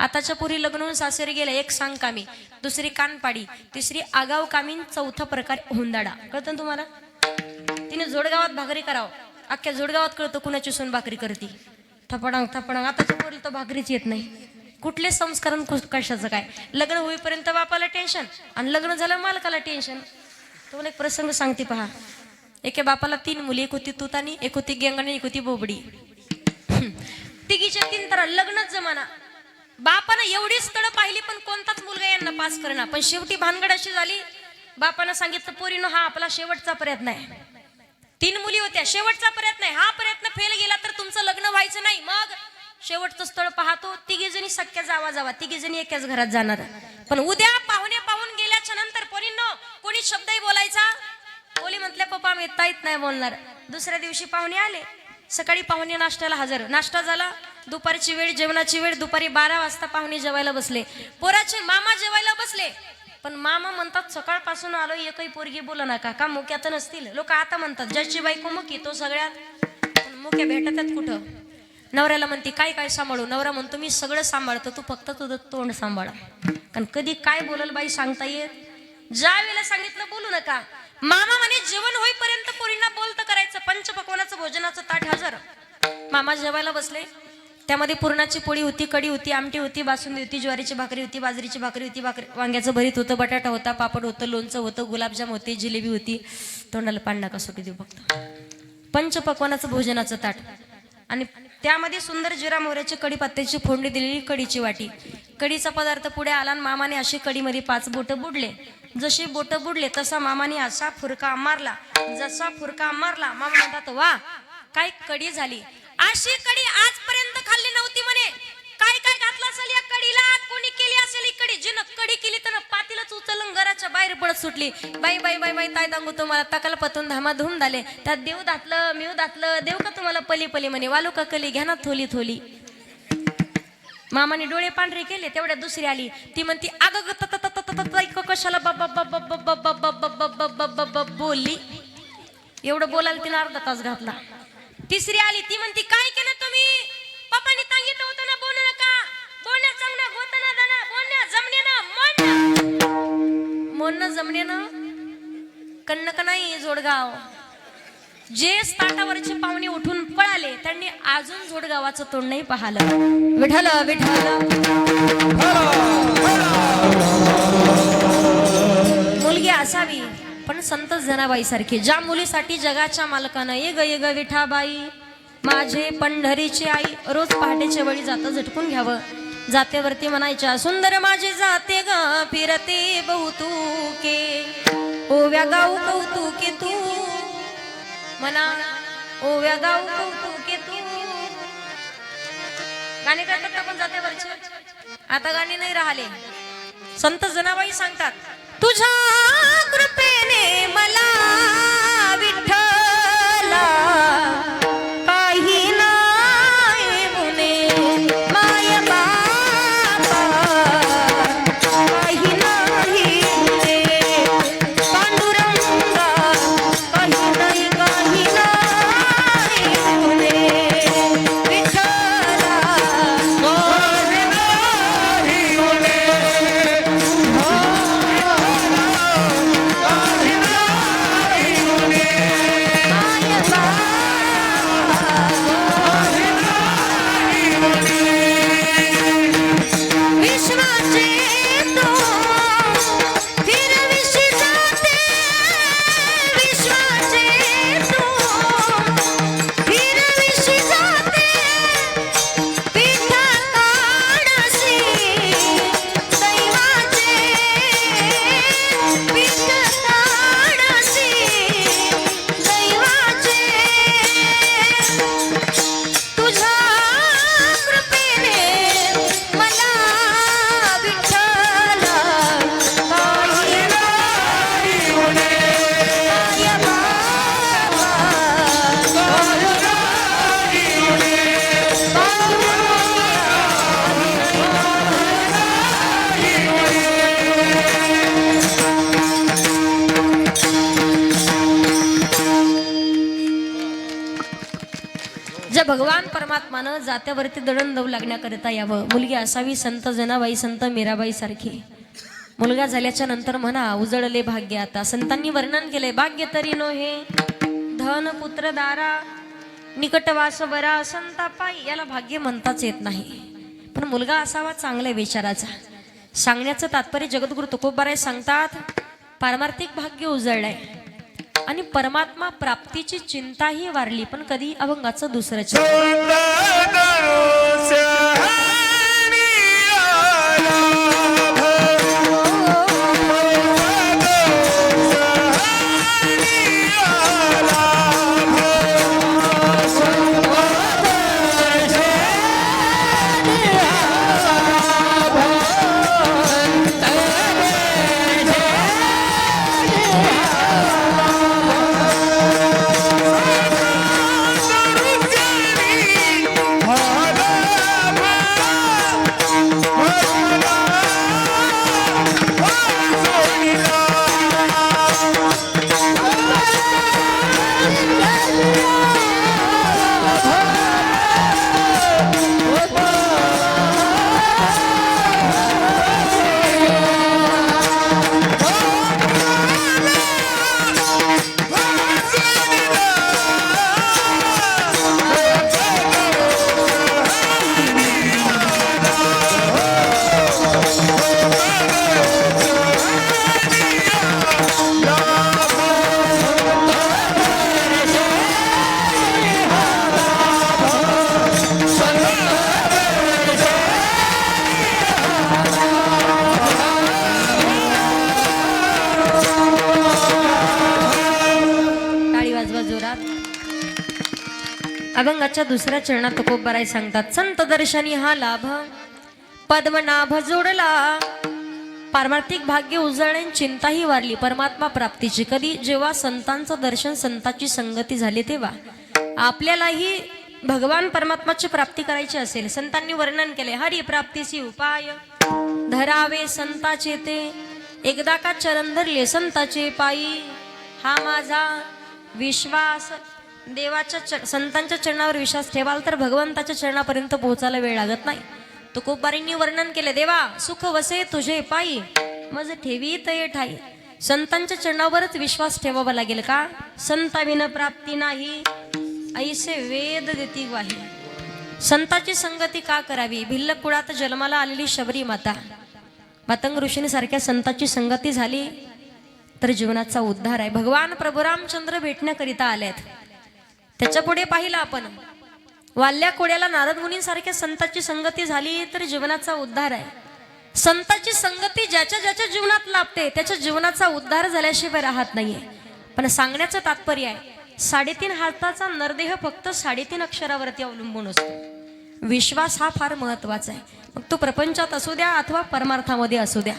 आताच्या पुरी लग्न होऊन सासरी गेल्या एक सांग कामी. दुसरी कानपाडी तिसरी आगाव कामीन चौथा प्रकार हुंदाडा. कळतं ना तुम्हाला? तिने जोडगावात भाकरी करावं. अख्ख्या जोडगावात कळतं कुणाची सून भाकरी करते. थपडांग थपडांग. आताच्या पोरीला तर भाकरीच येत नाही. कुठले संस्करण कशाचं काय? लग्न होईपर्यंत बापाला टेन्शन आणि लग्न झालं मालकाला टेन्शन तुम्हाला एक प्रसंग सांगते पहा. एके बापाला तीन मुली एक होती तुतानी एक होती गेंगणी एक होती बोबडी. तिघीच्या तीन तर लग्नच जमाना. बापानं एवढी स्थळं पाहिली पण कोणताच मुलगा यांना पास करणार पण शेवटी भानगड अशी झाली बापानं सांगितलं पोरीनं हा आपला शेवटचा प्रयत्न आहे. तीन मुली होत्या. शेवटचा प्रयत्न आहे. हा प्रयत्न फेल गेला तर तुमचं लग्न व्हायचं नाही. मग शेवटचं स्थळ पाहतो. तिघी जणी सख्या जावा जावा. तिघी जणी एकाच घरात जाणार. पण उद्या पाहुणे पाहून गेल्याच्यानंतर पोरींनो कोणी शब्दही बोलायचा? बोली म्हटल्या पप्पा मी येता येत नाही बोलणार. दुसऱ्या दिवशी पाहुणे आले. सकाळी पाहुणे नाश्त्याला हजर. नाश्ता झाला. दुपारची वेळ जेवणाची वेळ दुपारी बारा वाजता पाहुणे जेवायला बसले. पोराचे मामा जेवायला बसले. पण मामा म्हणतात सकाळपासून आलो एकही पोरगी बोला नका. का मुक्यात नसतील लोक आता म्हणतात ज्याची बायको मुकी तो सगळ्यात पण मुक्या भेटतात कुठं? नवऱ्याला म्हणते काय काय सांभाळू? नवरा म्हणतो मी सगळं सांभाळतो तू फक्त तुझं तोंड सांभाळा. कारण कधी काय बोलल बाई सांगता येत? ज्या वेळेला सांगितलं बोलू नका. मामा म्हणे जेवण होईपर्यंत पोरींना बोलतं करायचं पंचपक्वानाचं भोजनाचं ताट हजर. मामा जेवायला बसले. त्यामध्ये पुरणाची पोळी होती कढी होती आमटी होती बासुंदी होती ज्वारीची भाकरी होती बाजरीची भाकरी होती भाकरी वांग्याचं भरीत होतं बटाटा होता पापड होतं लोणचं होतं गुलाबजाम होते जिलेबी होती. तोंडाला पांडा कसोटी देऊ फक्त. पंचपक्वानाचं भोजनाचं ताट. आणि त्यामध्ये सुंदर जिरा मोहऱ्याची कढीपत्त्याची फोडणी दिलेली कढीची वाटी. कडीचा पदार्थ पुढे आला आणि मामाने अशी कडीमध्ये पाच बोटं बुडले. जसे बोटं बुडले तसा मामाने असा फुरका मारला. जसा फुरका मारला मामा म्हणतात वा काय कढी झाली. अशी कढी आज जिनं कडी केली तर पातीलाच उचलून घराच्या बाहेर पडत सुटली बाई बाई बाई बाई ताय दांगू तुम्हाला तकाल पतून धामाधूम झाले त्यात देव दातलं मिव दातलं देव का तुम्हाला पली पली म्हणे वालू का कली घ्या ना थोली थोली मामाने डोळे पांढरे केले तेवढ्या दुसरी आली ती म्हणती अग कशाला बोलली एवढं बोलायला तिने अर्धा तास घातला तिसरी आली ती म्हणती काय मोडणं ना नाही जोडगाव. जे ताटावरचे पाहुणे उठून पळाले त्यांनी अजून जोडगावाचं तोंड नाही पाहिलं. विठल विठल मुलगी असावी पण संत जनाबाई सारखी ज्या मुलीसाठी जगाच्या मालकानं ये ग ये ग विठाबाई माझे पंढरीची आई रोज पहाटेच्या वेळी जातं झटकून घ्यावं. जातेवरती म्हणायच्या सुंदर माझे जाते ग फिरते बहुतुके. ओव्या गाऊ कौतुके तू. म्हणा ओव्या गाऊ कौतुके तू. गाणे करतात आपण जातेवरचे? आता गाणी नाही राहिले. संत जनाबाई सांगतात तुझ्या कृपेने मला भगवान परमात्मानं जात्यावरती दळण दव लागण्याकरिता यावं. मुलगी असावी संत जनाबाई संत मीराबाई सारखी. मुलगा झाल्याच्यानंतर म्हणा उजळले भाग्य आता. संतांनी वर्णन केले भाग्य तरी नो हे धन पुत्र दारा निकटवास बरा संतापाई याला भाग्य म्हणताच येत नाही. पण मुलगा असावा चांगल्या विचाराचा. सांगण्याचं तात्पर्य जगद्गुरु तुकोबाराय सांगतात पारमार्थिक भाग्य उजळलंय. आणि परमात्मा प्राप्तीची चिंताही वारली पण कधी अभंगाचं दुसरं चरण. अभंगाच्या दुसऱ्या चरणात तुकोबाराय सांगतात संत दर्शनी हा लाभ पद्मनाभ जोडला. पारमार्थिक भाग्य उजळणे चिंताही वारली परमात्मा प्राप्तीची. कधी जेव्हा संतांचं दर्शन संताची संगती झाली तेव्हा आपल्यालाही भगवान परमात्माची प्राप्ती करायची असेल. संतांनी वर्णन केले हरी प्राप्तीची उपाय धरावे संताचे ते. एकदा का चरण धरले संताचे पायी हा माझा विश्वास देवाच्या च संतांच्या चरणावर विश्वास ठेवाल तर भगवंताच्या चरणापर्यंत पोहोचायला वेळ लागत नाही. तुकोबारींनी वर्णन केले. देवा सुख वसे तुझे पायी मज ठेवी तये ठाई. संतांच्या चरणावरच विश्वास ठेवावा लागेल का? संताविन प्राप्ती नाही ऐसे वेद देती वाही. संताची संगती का करावी? भिल्ल कुळात जन्माला आलेली शबरी माता. मातंग ऋषीने सारख्या संताची संगती झाली तर जीवनाचा उद्धार आहे. भगवान प्रभू रामचंद्र भेटण्याकरिता आलेत. त्याच्या पुढे पाहिलं आपण. वाल्ल्या कोड्याला नारद मुनींसारख्या संताची संगती झाली तर जीवनाचा उद्धार आहे. संताची संगती ज्याच्या ज्याच्या जीवनात लाभते त्याच्या जीवनाचा उद्धार झाल्याशिवाय राहत नाहीये. पण सांगण्याचं तात्पर्य आहे साडेतीन हाताचा नरदेह फक्त साडेतीन अक्षरावरती अवलंबून असतो. विश्वास हा फार महत्त्वाचा आहे. मग तो प्रपंचात असू द्या अथवा परमार्थामध्ये असू द्या.